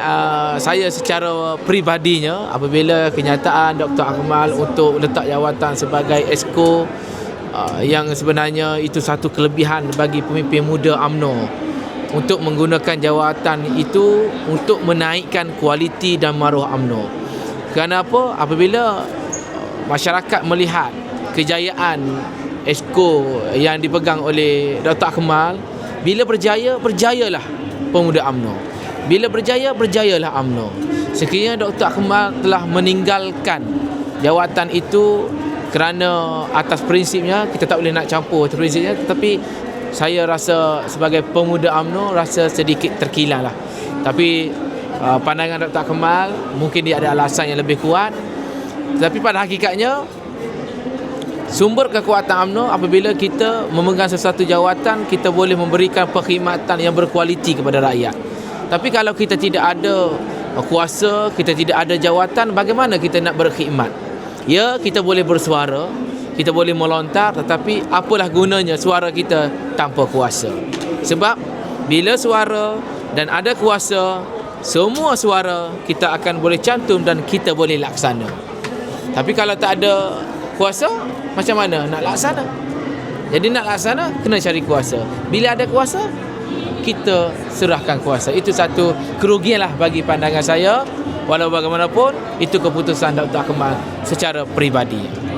uh, saya secara peribadinya apabila kenyataan Dr. Akmal untuk letak jawatan sebagai esko uh, yang sebenarnya itu satu kelebihan bagi pemimpin muda AMNO untuk menggunakan jawatan itu untuk menaikkan kualiti dan maruah AMNO. Kenapa? Apabila masyarakat melihat kejayaan esko yang dipegang oleh Dr. Akmal, bila berjaya, berjayalah pemuda AMNO. Bila berjaya, berjayalah AMNO. Sekiranya Dr. Akmal telah meninggalkan jawatan itu kerana atas prinsipnya kita tak boleh nak campur atas prinsipnya tetapi saya rasa sebagai pemuda AMNO rasa sedikit terkilan lah tapi uh, pandangan Dr. Kemal mungkin dia ada alasan yang lebih kuat tapi pada hakikatnya sumber kekuatan AMNO apabila kita memegang sesuatu jawatan kita boleh memberikan perkhidmatan yang berkualiti kepada rakyat tapi kalau kita tidak ada kuasa kita tidak ada jawatan bagaimana kita nak berkhidmat? Ya kita boleh bersuara kita boleh melontar tetapi apalah gunanya suara kita tanpa kuasa? Sebab bila suara dan ada kuasa semua suara kita akan boleh cantum dan kita boleh laksana. Tapi kalau tak ada kuasa macam mana nak laksana? Jadi nak laksana kena cari kuasa. Bila ada kuasa kita serahkan kuasa itu satu kerugian lah bagi pandangan saya walau bagaimanapun itu keputusan Dr. Akmal secara peribadi